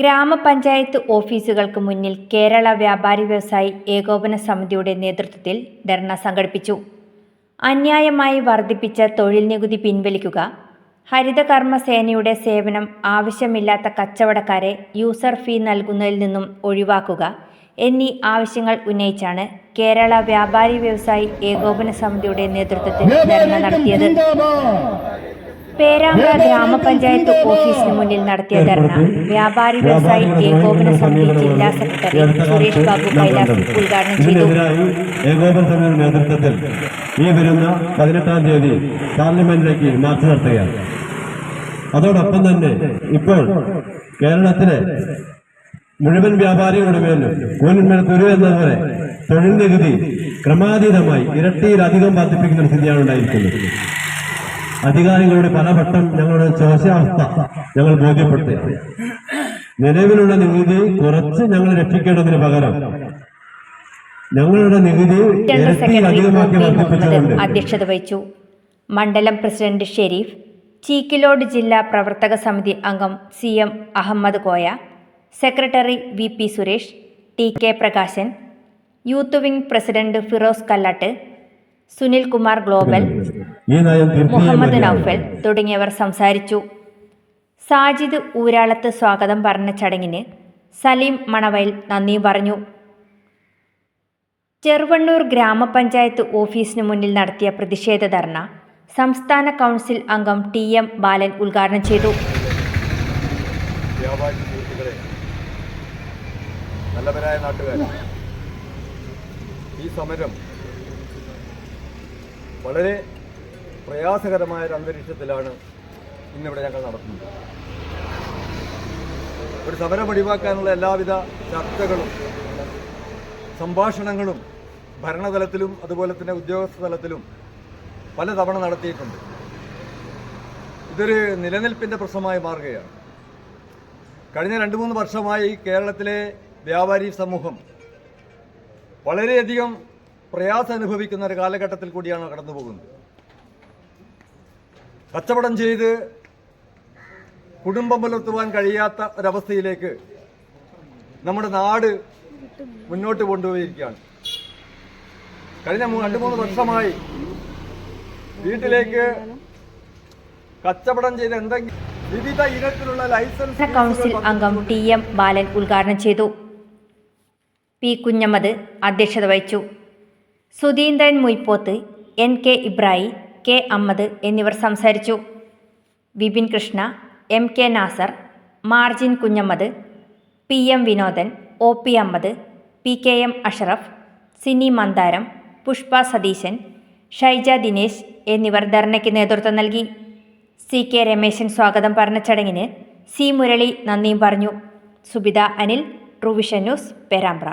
ഗ്രാമപഞ്ചായത്ത് ഓഫീസുകൾക്ക് മുന്നിൽ കേരള വ്യാപാരി വ്യവസായി ഏകോപന സമിതിയുടെ നേതൃത്വത്തിൽ ധർണ സംഘടിപ്പിച്ചു. അന്യായമായി വർദ്ധിപ്പിച്ച തൊഴിൽ നികുതി പിൻവലിക്കുക ഹരിതകർമ്മ സേനയുടെ സേവനം ആവശ്യമില്ലാത്ത കച്ചവടക്കാരെ യൂസർ ഫീ നൽകുന്നതിൽ നിന്നും ഒഴിവാക്കുക എന്നീ ആവശ്യങ്ങൾ ഉന്നയിച്ചാണ് കേരള വ്യാപാരി വ്യവസായി ഏകോപന സമിതിയുടെ നേതൃത്വത്തിൽ ധർണ നടത്തിയത്. പേരാമ്പ്ര ഗ്രാമപഞ്ചായത്ത് ഓഫീസിന് മുന്നിൽ നടത്തിയ ധർണ. വ്യാപാരി വ്യവസായി ഏകോപന സമിതി ജില്ലാ സെക്രട്ടറി സുരേഷ് ബാബു കൈലാസ് ഉദ്ഘാടനം ചെയ്തു. ഏകോപന സമിതിയുടെ നേതൃത്വത്തിൽ ഈ വരുന്ന പതിനെട്ടാം തീയതി പാർലമെന്റിലേക്ക് മാർച്ച് നടത്തുകയാണ്. അതോടൊപ്പം തന്നെ ഇപ്പോൾ കേരളത്തിലെ മുഴുവൻ വ്യാപാരികളുടെ മേലും കൂനിന്മേൽ കുരു എന്നതുപോലെ തൊഴിൽ നികുതി ക്രമാതീതമായി ഇരട്ടിയിലധികം വർദ്ധിപ്പിക്കുന്ന ഒരു സ്ഥിതിയാണ് ഉണ്ടായിരിക്കുന്നത്. അധികാരികളുടെ പലവട്ടം ഞങ്ങളുടെ ശോശാവസ്ഥ ഞങ്ങൾ ബോധ്യപ്പെടുത്തി. നിലവിലുള്ള നികുതി കുറച്ച് ഞങ്ങൾ രക്ഷിക്കേണ്ടതിന് പകരം ഞങ്ങളുടെ നികുതി അധ്യക്ഷത വഹിച്ചു. മണ്ഡലം പ്രസിഡന്റ് ഷെരീഫ് ചീക്കിലോട് ജില്ലാ പ്രവർത്തക സമിതി അംഗം C M Ahammed Koya secretary V P Suresh T K Prakashan youth wing president Firoz Kallat Sunil Kumar global Muhammed Noufal തുടങ്ങിയവർ സംസാരിച്ചു. സാജിദ് ഊരാളത്ത് സ്വാഗതം പറഞ്ഞ ചടങ്ങിന് സലീം മണവയൽ നന്ദി പറഞ്ഞു. ചെറുവണ്ണൂർ ഗ്രാമപഞ്ചായത്ത് ഓഫീസിന് മുന്നിൽ നടത്തിയ പ്രതിഷേധ ധർണ സംസ്ഥാന കൗൺസിൽ അംഗം ടി എം ബാലൻ ഉദ്ഘാടനം ചെയ്തു. നല്ലവരായ നാട്ടുകാർ ഈ സമരം വളരെ പ്രയാസകരമായ ഒരു അന്തരീക്ഷത്തിലാണ് ഇന്നിവിടെ ഞങ്ങൾ നടത്തുന്നത്. ഒരു സമരം ഒഴിവാക്കാനുള്ള എല്ലാവിധ ചർച്ചകളും സംഭാഷണങ്ങളും ഭരണതലത്തിലും അതുപോലെ തന്നെ ഉദ്യോഗസ്ഥ തലത്തിലും പലതവണ നടത്തിയിട്ടുണ്ട്. ഇതൊരു നിലനിൽപ്പിന്റെ പ്രശ്നമായി മാറുകയാണ്. കഴിഞ്ഞ രണ്ട് മൂന്ന് വർഷമായി കേരളത്തിലെ വ്യാപാരി സമൂഹം വളരെയധികം പ്രയാസം അനുഭവിക്കുന്ന ഒരു കാലഘട്ടത്തിൽ കൂടിയാണ് കടന്നു പോകുന്നത്. കച്ചവടം ചെയ്ത് കുടുംബം പുലർത്തുവാൻ കഴിയാത്ത ഒരവസ്ഥയിലേക്ക് നമ്മുടെ നാട് മുന്നോട്ട് കൊണ്ടുപോയിരിക്കുകയാണ്. കഴിഞ്ഞ രണ്ട് മൂന്ന് വർഷമായി വീട്ടിലേക്ക് കച്ചവടം ചെയ്ത് എന്തെങ്കിലും വിവിധ ഇനത്തിലുള്ള ലൈസൻസ് കൗൺസിൽ അംഗം ടി എം ബാലൻ ഉദ്ഘാടനം ചെയ്തു. പി കുഞ്ഞമ്മദ് അധ്യക്ഷത വഹിച്ചു. Sudheendran Muyippoth N K Ibrahim K Ahmed എന്നിവർ സംസാരിച്ചു. Vipin Krishna M K Nasar margin Kunhammad P M Vinodan O P Ammad P K M Ashraf Sini Mandaram Pushpa Satheeshan Shaija Dinesh എന്നിവർ ധർണയ്ക്ക് നേതൃത്വം നൽകി. സി കെ രമേശൻ സ്വാഗതം പറഞ്ഞ ചടങ്ങിന് സി മുരളി നന്ദിയും പറഞ്ഞു. Subitha Anil truevision news Perambra.